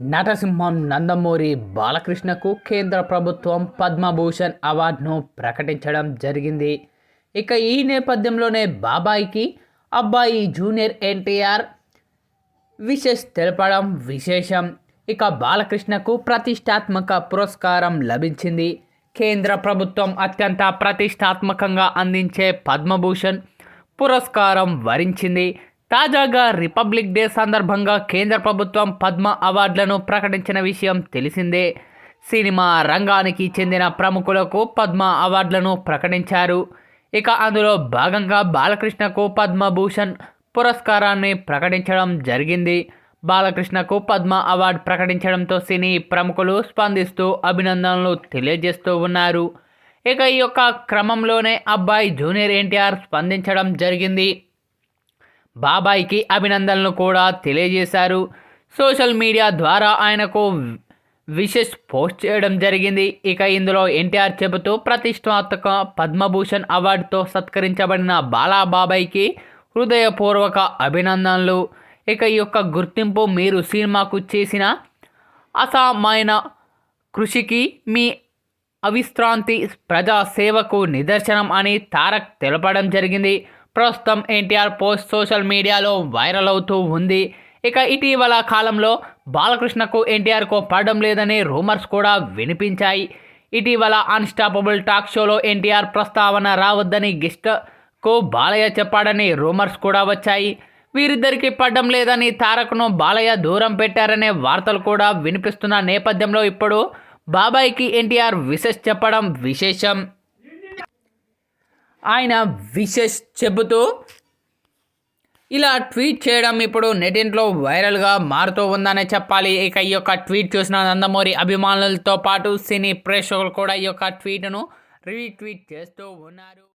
నటసింహం నందమూరి బాలకృష్ణకు కేంద్ర ప్రభుత్వం పద్మభూషణ్ అవార్డును ప్రకటించడం జరిగింది. ఇక ఈ నేపథ్యంలోనే బాబాయికి అబ్బాయి జూనియర్ ఎన్టీఆర్ విశేష్ తెలపడం విశేషం. ఇక బాలకృష్ణకు ప్రతిష్టాత్మక పురస్కారం లభించింది. కేంద్ర ప్రభుత్వం అత్యంత ప్రతిష్టాత్మకంగా అందించే పద్మభూషణ్ పురస్కారం వరించింది. తాజాగా రిపబ్లిక్ డే సందర్భంగా కేంద్ర ప్రభుత్వం పద్మ అవార్డులను ప్రకటించిన విషయం తెలిసిందే. సినిమా రంగానికి చెందిన ప్రముఖులకు పద్మ అవార్డులను ప్రకటించారు. ఇక అందులో భాగంగా బాలకృష్ణకు పద్మభూషణ్ పురస్కారాన్ని ప్రకటించడం జరిగింది. బాలకృష్ణకు పద్మ అవార్డు ప్రకటించడంతో సినీ ప్రముఖులు స్పందిస్తూ అభినందనలు తెలియజేస్తూ ఉన్నారు. ఇక ఈ యొక్క క్రమంలోనే అబ్బాయి జూనియర్ ఎన్టీఆర్ స్పందించడం జరిగింది. బాబాయ్కి అభినందనలు కూడా తెలియజేశారు. సోషల్ మీడియా ద్వారా ఆయనకు విషెస్ పోస్ట్ చేయడం జరిగింది. ఇక ఇందులో ఎన్టీఆర్ చెబుతూ ప్రతిష్టాత్మక పద్మభూషణ్ అవార్డుతో సత్కరించబడిన బాలా బాబాయ్కి హృదయపూర్వక అభినందనలు. ఇక ఈ యొక్క గుర్తింపు మీరు సినిమాకు చేసిన అసామాయన కృషికి మీ అవిశ్రాంతి ప్రజా సేవకు నిదర్శనం అని తారక్ తెలపడం జరిగింది. ప్రస్తుతం NTR post social media viral అవుతూ ఉంది. ఇక ఇటీవల కాలంలో బాలకృష్ణకు ఎన్టీఆర్కు పడడం లేదనే రూమర్స్ కూడా వినిపించాయి. ఇటీవల అన్స్టాపబుల్ టాక్ షోలో ఎన్టీఆర్ ప్రస్తావన రావద్దని గెస్ట్కు బాలయ్య చెప్పాడని రూమర్స్ కూడా వచ్చాయి. వీరిద్దరికీ పడ్డం లేదని తారక్ను బాలయ్య దూరం పెట్టారనే వార్తలు కూడా వినిపిస్తున్న నేపథ్యంలో ఇప్పుడు బాబాయ్కి ఎన్టీఆర్ విశేష్ చెప్పడం విశేషం. ఆయన విషెస్ చెబుతూ ఇలా ట్వీట్ చేయడం ఇప్పుడు నెటింట్లో వైరల్గా మారుతూ ఉందనే చెప్పాలి. ఇక ఈ యొక్క ట్వీట్ చూసిన నందమూరి అభిమానులతో పాటు సినీ ప్రేక్షకులు కూడా ఈ యొక్క ట్వీట్ను రీట్వీట్ చేస్తూ ఉన్నారు.